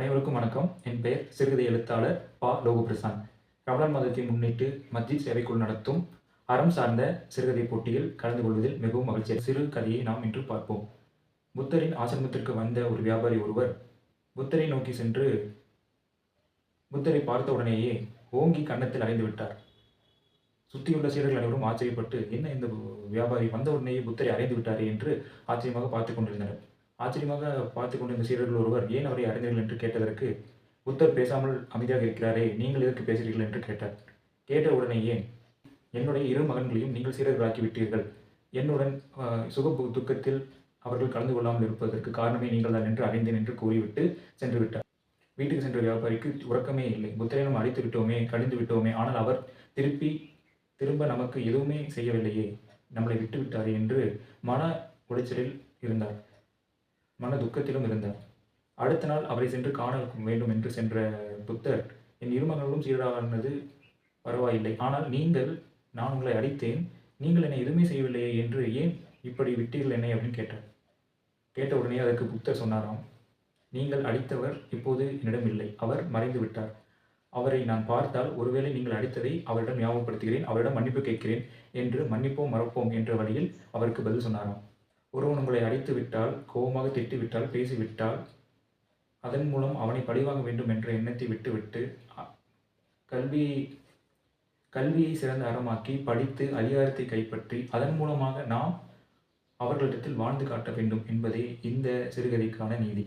அனைவருக்கும் வணக்கம். என் பெயர் சிறுகதை எழுத்தாளர் பா. லோகபிரசாந்த். ரமலான் மாதத்தை முன்னிட்டு மத்திய சேவைக்குள் நடத்தும் அறம் சார்ந்த சிறுகதை போட்டியில் கலந்து கொள்வதில் மிகவும் மகிழ்ச்சி. சிறு கதையை நாம் இன்று பார்ப்போம். புத்தரின் ஆசிரமத்திற்கு வந்த ஒரு வியாபாரி ஒருவர் புத்தரை நோக்கி சென்று புத்தரை பார்த்த உடனேயே ஓங்கி கன்னத்தில் அடைந்து விட்டார். சுற்றியுள்ள சீடர்கள் அனைவரும் ஆச்சரியப்பட்டு என்ன இந்த வியாபாரி? வந்த உடனேயே புத்தரை அடைந்து விட்டாரே என்று ஆச்சரியமாக பார்த்து கொண்டிருந்தனர். ஆச்சரியமாக பார்த்து கொண்டிருந்த சீரர்கள் ஒருவர் ஏன் அவரை அறிந்தீர்கள் என்று கேட்டதற்கு புத்தர் பேசாமல் அமைதியாக இருக்கிறாரே நீங்கள் எதற்கு பேசுகிறீர்கள் என்று கேட்டார். கேட்ட உடனே ஏன்? என்னுடைய இரு மகன்களையும் நீங்கள் சீரர்களாக்கி விட்டீர்கள் என்னுடன் சுக துக்கத்தில் அவர்கள் கலந்து கொள்ளாமல் இருப்பதற்கு காரணமே நீங்கள் தான் என்று அறிந்தேன் என்று கூறிவிட்டு சென்று விட்டார். வீட்டுக்கு சென்ற வியாபாரிக்கு உறக்கமே இல்லை. புத்தரை நாம் அடித்து விட்டோமே கழிந்து விட்டோமே ஆனால் அவர் திருப்பி திரும்ப நமக்கு எதுவுமே செய்யவில்லையே நம்மளை விட்டு விட்டாரே என்று மன உளைச்சலில் இருந்தார். மன துக்கத்திலும் இருந்தார். அடுத்த நாள் அவரை சென்று காண வேண்டும் என்று சென்ற புத்தர் என் இருமகளும் சீரானது பரவாயில்லை. ஆனால் நீங்கள் நான் உங்களை அடித்தேன். நீங்கள் என்னை எதுவுமே செய்யவில்லையே என்று ஏன் இப்படி விட்டீர்கள் என்னை? அப்படின்னு கேட்டார். கேட்ட உடனே அதற்கு புத்தர் சொன்னாராம் நீங்கள் அடித்தவர் இப்போது என்னிடம் இல்லை. அவர் மறைந்து விட்டார். அவரை நான் பார்த்தால் ஒருவேளை நீங்கள் அடித்ததை அவரிடம் ஞாபகப்படுத்துகிறேன். அவரிடம் மன்னிப்பு கேட்கிறேன் என்று மன்னிப்போம் மறப்போம் என்ற வழியில் அவருக்கு பதில் சொன்னாராம். ஒருவன் உங்களை அடித்து விட்டால் கோபமாக திட்டிவிட்டால் பேசிவிட்டால் அதன் மூலம் அவனை பழிவாங்க வேண்டும் என்ற எண்ணத்தை விட்டுவிட்டு கல்வியை கல்வி கல்வியை சிறந்த அறமாக்கி படித்து அதிகாரத்தை கைப்பற்றி அதன் மூலமாக நாம் அவர்களிடத்தில் வாழ்ந்து காட்ட வேண்டும் என்பதே இந்த சிறுகதைக்கான நீதி.